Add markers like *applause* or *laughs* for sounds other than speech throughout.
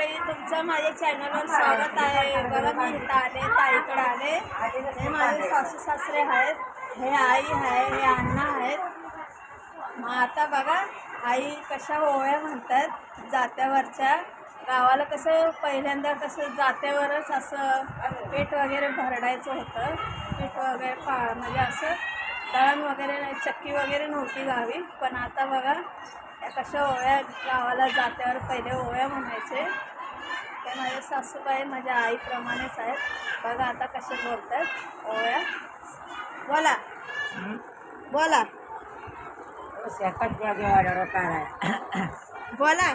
मंडळी तुमचं माझ्या चॅनलवर स्वागत आहे. बघा मी इथं आले ताईकडे आले. हे माझे सासू सासरे आहेत हे आई आहे हे अण्णा आहेत. मग आता बघा आई कशा ओव्या म्हणतात जात्यावरच्या. गावाला कसं पहिल्यांदा कसं जात्यावरच असं पीठ वगैरे भरडायचं होतं. पीठ वगैरे पा म्हणजे असं दळण वगैरे नाही चक्की वगैरे नव्हती गावी. पण आता बघा त्या कशा ओव्या गावाला जात्यावर पहिले ओव्या म्हणायचे. त्या माझ्या सासूबाई माझ्या आईप्रमाणेच आहेत. बघा आता कसे बोलतात. ओव्या बोला. बोला. बोला.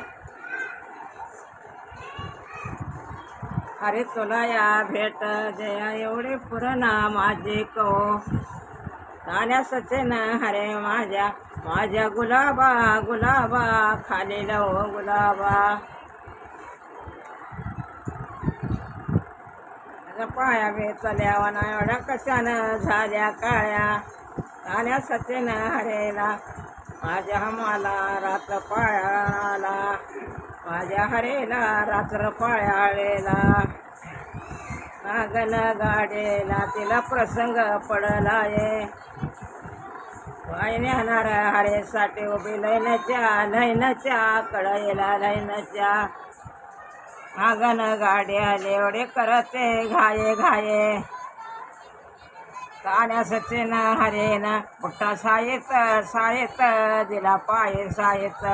अरे तुला या भेट जया एवढे पुरणा माझे को सचेन हरे माझ्या. माझ्या गुलाबा गुलाबा खाली हो गुलाबा. पाया वेचल्या ना एवढ्या कशानं झाल्या काळ्या? नाण्या सचेन हरेला. माझ्या हमाला रात्र पाळाला. माझ्या हरेला रात्र पायाळेला नागन गाडेला तिला प्रसंग पडला नेणार हरेसाठी उभी लैनच्या लैनच्या कळयला लैनच्या नागन गाडी आले एवढे करते घाये घाये. कान्या सचिन हरेन बुट्टा सायेत सायेत दिला पाय सायेत.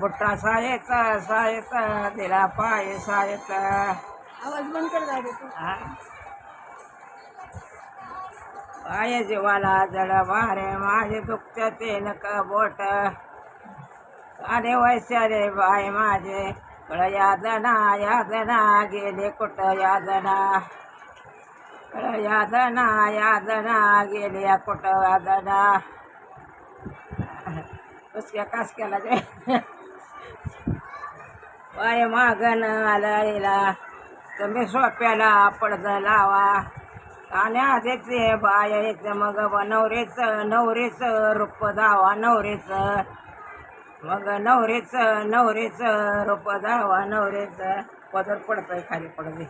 बुट्टा सायेत सायेत दिला पाय सायेत. आवाज बंद कर दादी जीवाला जड मारे माझे दुखत्या ते नक बोट. अरे वैशारे बाय माझे कळ यादना यादना गेले कुठं यादना? कळ यादना यादना गेले कुठं यादना? उसक्या कासक्याला ते पाय मागन आला तुम्ही सोप्याला पडद लावा. कान्या देते बाय मग नवरेच नवरेच रूप धावा नवरेच. मग नवरेच नवरेच रूप धावा नवरेच. पदर पडतोय खाली पडते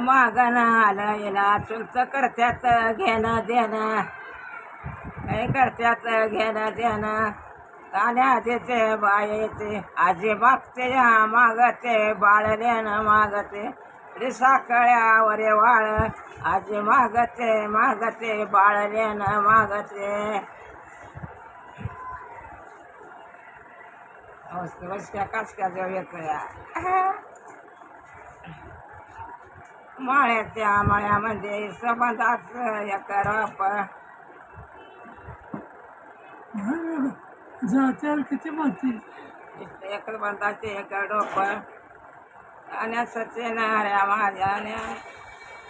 मागण आलं याला चुलत करत्यात घेणं देणं काय करत्यात घेणं देणं कान्या देते बायेचे आजी मागते या मागते बाळ मागते. रिसाकळ्यावर वाळ आजी मागते मागते बाळ मागते. वस्त्या काचक्या जवळ येतो या माळ्याच्या माळ्यामध्ये संबंधाच एक राप. जात्यावर किती म्हणतील एक बंदाचे एक डोप आणि सचिन हऱ्या माझ्याने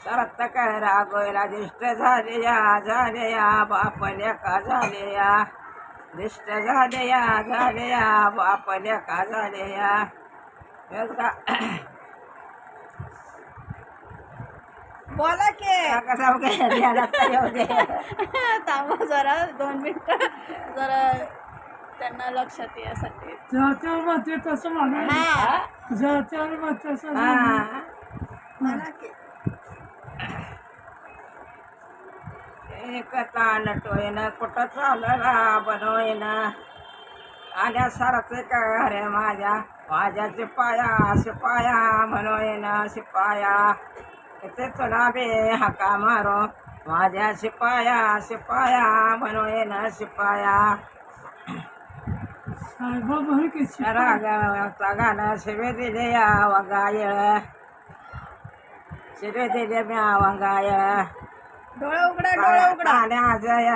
सरत काय रागोयला दिष्ट झाले या झाले या बाप लेखा झाले या दिष्ट झाले या झाले या बाप लेखा झाले या बोला की. कसा येऊ दे. *laughs* थांबा जरा दोन मिनिटं. जरा त्यांना लक्षात यासाठी जात्यावर म्हणते तसं म्हणा हा. जात्यावर म्हणते तसं म्हणा. हा. म्हणा की एक नटोयन कुठं चालला बनवयन आल्या सारखे काय रे माझ्या. माझ्या शिपाया शिपाया म्हणोयन शिपाया. किती तुला बे हाका मारो. माझ्या शिपाया शिपाया शिपाया म्हण की शिपाई. रागाचा गाणं शिवे दिले या वगाय शिवे दिले म्या वगाय डोळे उघडा डोळे उघडा आणि अजय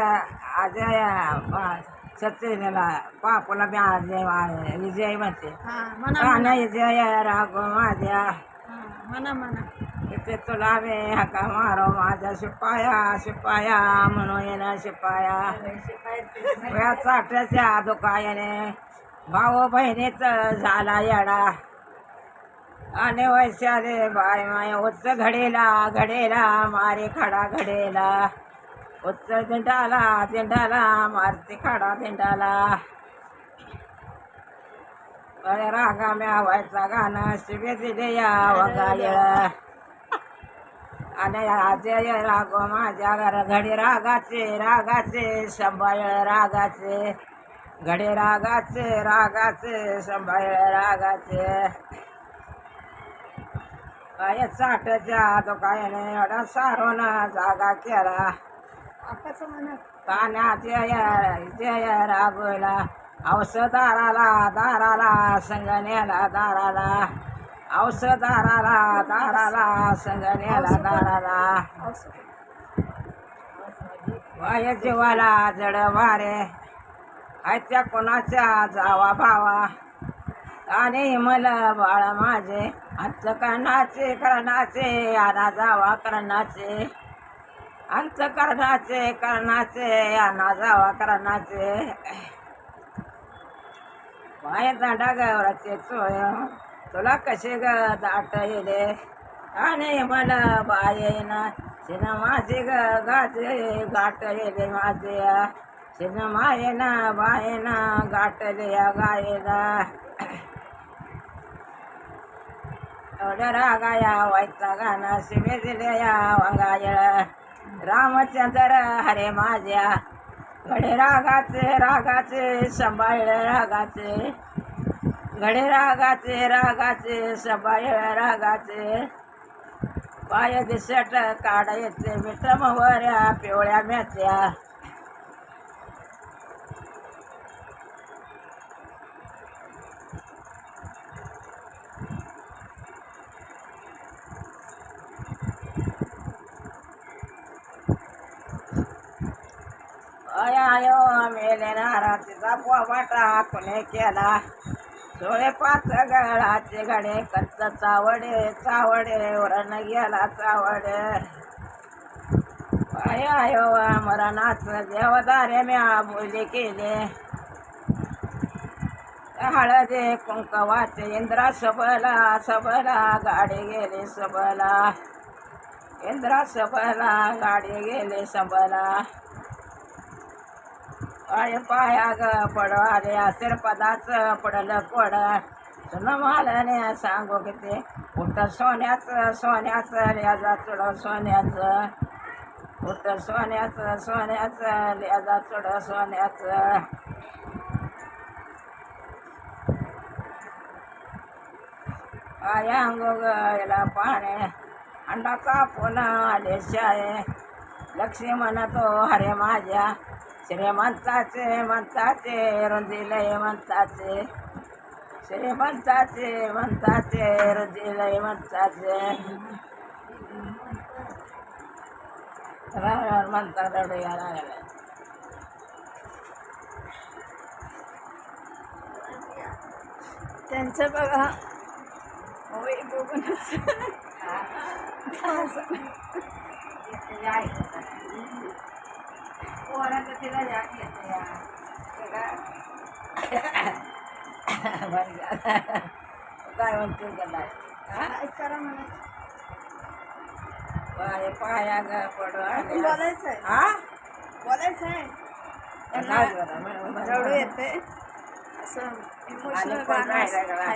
अजय सत्यला बापूला बी अजय विजय म्हणते हा म्हणा म्हणा आणि विजय राघो माझ्या हा, म्हणा म्हणा इथे तुला मे हका मारो माझ्या शिपाया शिपाया म्हणून येणं शिपाया. या चाट्याच्या दुकायाने भाऊ बहिणीच झाला येडा. आणि वैशाले बाय माय उच्च घडेला घडेला मारे खडा घडेला. उच्च दिंडाला दिंडाला मारती खाडा दिंडाला. रागा म्या व्हायचा गाणं शिवे दिले या वगायला. आणि जय रागो माझ्या घर घडी रागाचे रागाचे संभाळ रागाचे. घडी रागाचे रागाचे संभाळ रागाचे. काय साठच्या दुकाने एवढा सारोन जागा केला. जय जय रागोला. औषधाराला दाराला संगण्याला दाराला. औषधाराला दाराला संगण्याला दाराला वाय जीवाला जड वारे. आयत्या कोणाच्या जावा भावा. आणि मला बाळ माझे. अंत करणाचे करणाचे आना जावा करणाचे. अंत करणाचे करणाचे आना जावा करणाचे. वाय दांडा गवराचे चोय. तुला कसे ग दाट येले? आणि मला बायेना शिन माझे ग गाजे गाठ येले माझे. शिन मायेना बायेना गाठले या गायला. एवढ्या रागाया वाईचा गाणं शिवे दिले या वांगायळ रामचंद्र हरे माझ्या. घडे रागाचे रागाचे सांभाळ रागाचे. घडे रागाचे रागाचे सबाय रागाचे. पाय दिसट काढ येते पिवळ्या मेथ्या आयो मेले नारातीचा पोवाटा कुणी केला? डोळे पाच गळाचे गाणे कच्च चावडे चावडे वरण गेला चावडे. पाय आयो मरणाच देवदारे म्या बोले केले. हळदे कुंकवाचे इंद्रा सबला सबला गाडी गेले सबला. इंद्रा सबला गाडी गेले सबला. पाय पाया ग पडवाल्या असेल पदाच पडलं कोड. सुन मालाने सांगू किती उठ सोन्याचं सोन्याचं लेजा चुड सोन्याचं. उठ सोन्याचं सोन्याचं लेजा चुड सोन्याचं. पाया अंगो गेला पाणे अंडाचा कापून आले शाळे. लक्ष्मी म्हणतो हरे माझ्या श्रीमंताचे मंताचे रुंदिलय मंताचे श्रीमंताचे मंताचे रुंदिलय मंताचे म्हणता दडू या लागले त्यांचं बघा होय बघूनच काय? म्हणते पाय पाया ग पडू आले. बोलायचं आहे हा? बोलायचं आहे येते. असं इमोशनल?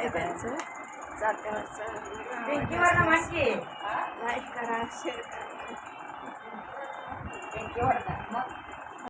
त्यांचं. जात्यावरचं पिंकीवरनं म्हणते. लाईक करा शेअर करा. मग?